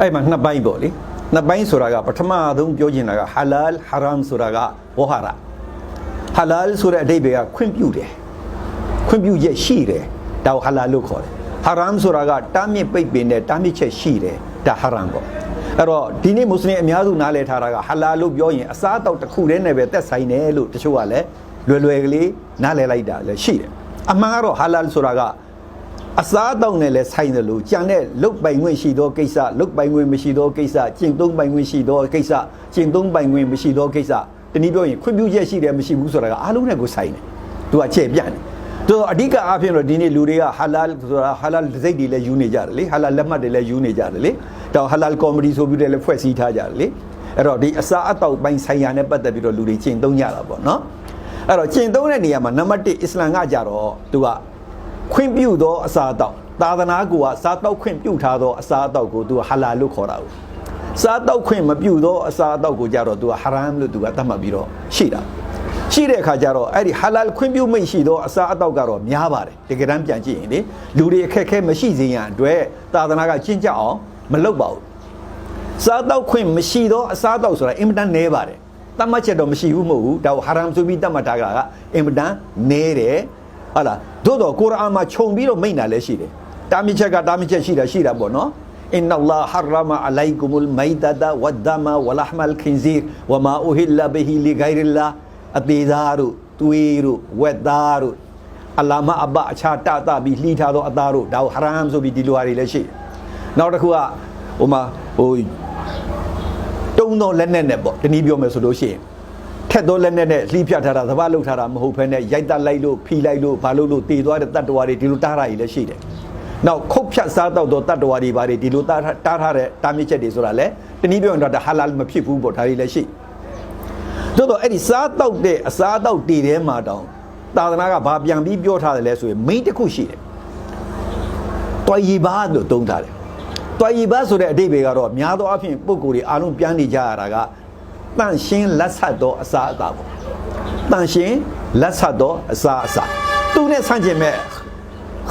အဲ့မှာနှစ်ပိုင်းပေါ့လေနှစ်ပိုင်းဆိုတာကပထမဆုံးပြောချင်တာကဟာလာလ်ဟာရမ်ဆိုတာကဝဟာရဟာလာလ်ဆိုတဲ့အဓိပ္ပာယ်ကခွင့်ပြုတယ်ခွင့်ပြုချက်ရှိတယ်ဒါကိုဟာလာလ်လို့ခေါ်တယ်ဟာရမ်ဆိုတာကတားမြစ်ပိတ်ပင်တဲ့တားမြစ်ချက်ရှိတယ်ဒါဟာရမ်ပေါ့အဲ့တော့ဒီနေ့မွတ်စလင်အများစုနားလည်ထားတာကဟာလာလို့ပြောရင်အစားအသောက်တစ်ခုတည်းနဲ့ပဲသက်ဆိုင်တယ်လို့တချို့ကလည်းလွယ်လွယ်ကလေးနားလည်လိုက်တာလည်းရှိတယ်အမှန်ကတော့ဟာလာဆိုတာက အစားအသောက်နဲ့လည်းဆိုင်တယ်လို့ကြံတဲ့လုတ်ပိုင်ခွင့်ရှိသောကိစ္စလုတ်ပိုင်ခွင့်မရှိသောကိစ္စကျင့်သုံးပိုင်ခွင့်ရှိသောကိစ္စကျင့်သုံးပိုင်ခွင့်မရှိသောကိစ္စတနည်းပြောရင်ခွင့်ပြုချက်ရှိတယ်မရှိဘူးဆိုတာကအားလုံးနဲ့ကိုဆိုင်တယ်သူကချဲ့ပြန့်တယ်သူအဓိကအားဖြင့်တော့ဒီနေ့လူတွေကဟာလာဆိုတာဟာလာစိတ်တွေလည်းယူနေကြတယ်လေဟာလာလက်မှတ်တွေလည်းယူနေကြတယ်လေတော့ဟာလာကော်မတီဆိုပြီးတော့လည်းဖွဲ့စည်းထားကြတယ်လေအဲ့တော့ဒီအစားအသောက်ပိုင်းဆိုင်ရာနဲ့ပတ်သက်ပြီးတော့လူတွေကျင့်သုံးကြတာပေါ့နော်အဲ့တော့ကျင့်သုံးတဲ့နေရာမှာနံပါတ်1အစ္စလမ်ကကြတော့သူက ခွင့်ပြုသောအစာအသောက်သာသနာကူကစားတောက်ခွင့်ပြုထားသောအစာအသောက်ကိုသူကဟာလာလို့ခေါ်တာကိုစားတောက်ခွင့်မပြုသောအစာအသောက်ကိုကြတော့သူကဟာရမ်လို့သူကသတ်မှတ်ပြီးတော့ရှိတာရှိတဲ့အခါကျတော့အဲ့ဒီဟာလာခွင့်ပြုမိတ်ရှိသောအစာအသောက်ကတော့များပါတယ်တကယ်တမ်းပြန်ကြည့်ရင်လေလူတွေအခက်အခဲမရှိစေရန်အတွက်သာသနာကကျင့်ကြအောင်မလုပ်ပါဘူးစားတောက်ခွင့်မရှိသောအစာအသောက်ဆိုတာအင်မတန်နည်းပါတယ်တတ်မှတ်ချက်တော့မရှိဘူးမဟုတ်ဘူးဒါကိုဟာရမ်ဆိုပြီးတတ်မှတ်ထားတာကအင်မတန်နည်းတယ် ဟုတ်လားသို့တော့ကုရ်အာန်မှာခြုံပြီးတော့မိန့်တာလည်းရှိတယ်တာမီချက်ကတာမီချက်ရှိတာရှိတာပေါ့နော်အင်နလ္လာဟရမအလိုင်ကုမလ်မိုင်တဒဝဒမဝလဟမလ်ခင်ဇီဝမာအူဟီလဘဟီလီဂိုင်ရလာအသေးသားတို့သွေးတို့ဝက်သားတို့အလာမအဘအခြားတတပြီးလှီးထားသောအသားတို့ဒါကိုဟရမ်ဆိုပြီးဒီလိုဟာတွေလည်းရှိတယ်နောက်တစ်ခုကဟိုမှာဟိုတုံးသောလက်နဲ့နဲ့ပေါ့တနည်းပြောမယ်ဆိုလို့ရှိရင် ထက်သောလက်နဲ့နဲ့လှီးပြတ်ထားတာသဘာလုတ်ထားတာမဟုတ်ဘဲနဲ့ရိုက်တက်လိုက်လို့ဖိလိုက်လို့ဘာလို့လို့တည်သွားတဲ့တတ္တဝါတွေဒီလိုတားတာကြီးလည်းရှိတယ်။နောက်ခုတ်ဖြတ်စားတော့သောတတ္တဝါတွေဘာတွေဒီလိုတားထားတားထားတဲ့တားမြစ်ချက်တွေဆိုတာလည်းတနည်းပြောရင်တော့ဒါဟာလာမဖြစ်ဘူးပေါ့ဒါတွေလည်းရှိ။သို့တော့အဲ့ဒီစားတော့တဲ့အစားတော့တည်ထဲမှာတောင်သာသနာကဘာပြန်ပြီးပြောထားတယ်လဲဆိုရင်မိန်းတစ်ခုရှိတယ်။တွိုင်ရီဘာလို့တုံးထားတယ်။တွိုင်ရီဘာဆိုတဲ့အဓိပ္ပာယ်ကတော့များသောအားဖြင့်ပုံကိုယ်တွေအားလုံးပြန်နေကြရတာက တန့်ရှင်းလက်ဆက်သောအစာအသာပေါ့။တန့်ရှင်းလက်ဆက်သောအစာအစာသူနဲ့ဆန့်ကျင်မဲ့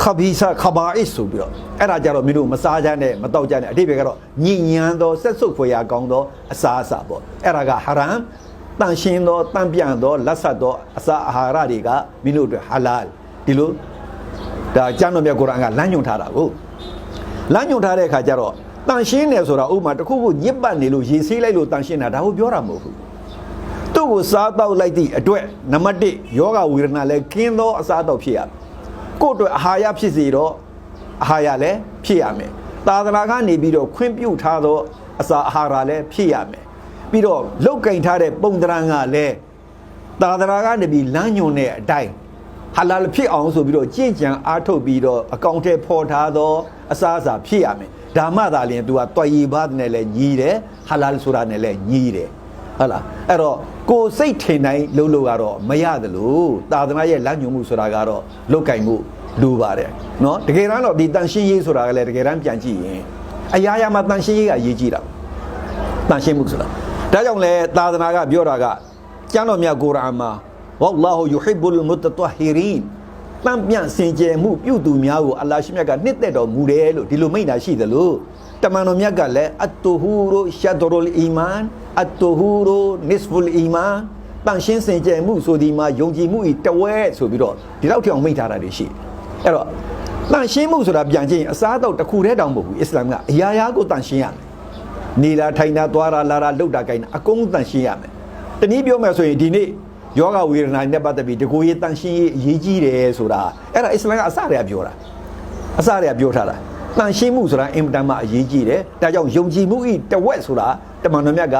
ခဘီဆာခဘာအစ်ဆိုပြီးတော့အဲ့ဒါကြတော့မင်းတို့မစားကြနဲ့မတောက်ကြနဲ့အဓိပ္ပာယ်ကတော့ညဉ့်ညမ်းသောဆက်စုပ်ဖွယ်ရာကောင်းသောအစာအစာပေါ့အဲ့ဒါကဟာရမ်တန့်ရှင်းသောတန့်ပြန့်သောလက်ဆက်သောအစာအာဟာရတွေကမင်းတို့အတွက်ဟာလာဒီလိုဒါကျမ်းတော်မြတ်ကုရ်အာန်ကလမ်းညွှန်ထားတာကိုလမ်းညွှန်ထားတဲ့အခါကျတော့ တန်ရှင်းတယ်ဆိုတာဥပမာတစ်ခုခုညစ်ပတ်နေလို့ရေဆေးလိုက်လို့တန်ရှင်းတာဒါကိုပြောတာမဟုတ်ဘူးသူ့ကိုစားတော့လိုက်သည့်အတွက်နံပါတ်1ယောဂဝေဒနာလဲကင်းသောအစားတော့ဖြစ်ရမယ်ကိုယ့်အတွက်အာဟာရဖြစ်စေတော့အာဟာရလည်းဖြစ်ရမယ်သာသနာကနေပြီးတော့ခွင့်ပြုထားသောအစာအာဟာရလည်းဖြစ်ရမယ်ပြီးတော့လုတ်ကင်ထားတဲ့ပုံတရံကလည်းသာသနာကနေပြီးလမ်းညွန်တဲ့အတိုင်းဟာလာလဖြစ်အောင်ဆိုပြီးတော့ကြင့်ကြံအားထုတ်ပြီးတော့အကောင့်ထဲပေါ်ထားသောအစားအစာဖြစ်ရမယ် ဒါမှသာလျင် तू ကတွယ်ရီဘတ်နဲ့လည်းညီးတယ်ဟလာလ်ဆိုတာနဲ့လည်းညီးတယ်ဟုတ်လားအဲ့တော့ကိုစိတ်ထင်တိုင်းလှုပ်လို့ကတော့မရသလိုသာသနာရဲ့လက်ညှိုးမှုဆိုတာကတော့လုတ်ကင်မှုလိုပါတယ်နော်တကယ်တမ်းတော့ဒီတန်ရှင်းရေးဆိုတာကလည်းတကယ်တမ်းပြန်ကြည့်ရင်အရာရာမှာတန်ရှင်းရေးကအရေးကြီးတာတန်ရှင်းမှုဆိုတာဒါကြောင့်လဲသာသနာကပြောတာကကျမ်းတော်မြတ်ကုရ်အာန်မှာဝัลလာဟူယူဟစ်ဘူလ်မုတတဟီရီန် တန်ပြန်စင်ကြယ်မှုပြုသူများကိုအလ္လာဟ်ရှိမြတ်ကနှစ်သက်တော်မူတယ်လို့ဒီလိုမိန့်တာရှိသလိုတမန်တော်မြတ်ကလည်းအတ်တူဟူရိုရှဒရုလ်အီမန်အတ်တူဟူရိုနစ်ဖူလ်အီမန်တန်ရှင်းစင်ကြယ်မှုဆိုဒီမှာယုံကြည်မှုဤတဝဲဆိုပြီးတော့ဒီလောက်ထိအောင်မိန့်ထားတာတွေရှိတယ်အဲ့တော့တန်ရှင်းမှုဆိုတာပြန်ကြည့်ရင်အစားအသောက်တစ်ခုတည်းတောင်မဟုတ်ဘူးအစ္စလာမ်ကအရာရာကိုတန်ရှင်းရမယ်နေလာထိုင်တာသွားတာလာတာလှုပ်တာကိုင်းတာအကုန်တန်ရှင်းရမယ်တနည်းပြောမယ်ဆိုရင်ဒီနေ့ ယောဂဝေဒနာနဲ့ပတ်သက်ပြီးတကူရေးတန်ရှင်းရေးအရေးကြီးတယ်ဆိုတာအဲ့ဒါအစ္စလာမ်ကအစတည်းကပြောတာအစတည်းကပြောထားတာတန်ရှင်းမှုဆိုတာအင်မတန်မှအရေးကြီးတယ်ဒါကြောင့်ယုံကြည်မှုဤတဝက်ဆိုတာတမန်တော်မြတ်က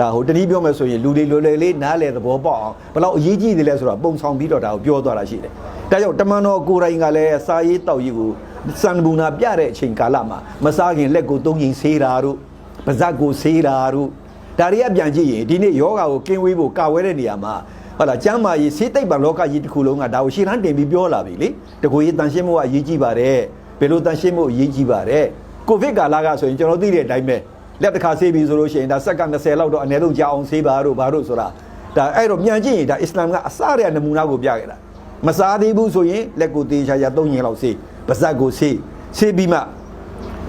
ဒါဟိုတနည်းပြောမယ်ဆိုရင်လူတွေလွယ်လွယ်လေးနားလေသဘောပေါက်အောင်ဘယ်လောက်အရေးကြီးတယ်လဲဆိုတော့ပုံဆောင်ပြီးတော့ဒါကိုပြောသွားတာရှိတယ်ဒါကြောင့်တမန်တော်ကိုယ်တိုင်ကလည်းစာရေးတောက်ရေးကိုစံဘူနာပြတဲ့အချိန်ကာလမှာမစားခင်လက်ကိုသုံးရင်ဆေးတာတို့ပါဇက်ကိုဆေးတာတို့ဒါတွေကပြန်ကြည့်ရင်ဒီနေ့ယောဂါကိုကင်းဝေးဖို့ကာဝဲတဲ့နေရာမှာ ဟုတ်လားကျမ်းမာရေးစေတိတ်ပံလောကကြီးတစ်ခုလုံးကဒါကိုရှင်းတန်းတင်ပြီးပြောလာပြီလေတကူရေးတန်ရှင်းမှုကအရေးကြီးပါတယ်ဘယ်လိုတန်ရှင်းမှုအရေးကြီးပါတယ်ကိုဗစ်ကာလကဆိုရင်ကျွန်တော်သိတဲ့အတိုင်းပဲလက်တစ်ခါဆေးပြီဆိုလို့ရှိရင်ဒါစက္ကန့်20လောက်တော့အနည်းဆုံးကြာအောင်ဆေးပါတို့ဘာတို့ဆိုတာဒါအဲ့တော့မြန်ကြည့်ရင်ဒါအစ္စလာမ်ကအစရနမူနာကိုပြခဲ့တာမစားသေးဘူးဆိုရင်လက်ကိုတေးချာချာသုံးရင်လောက်ဆေးပါဇက်ကိုဆေးဆေးပြီးမှ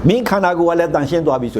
မင်းခန္ဓာကိုယ်ကလည်းတန်ရှင်းသွားပြီဆို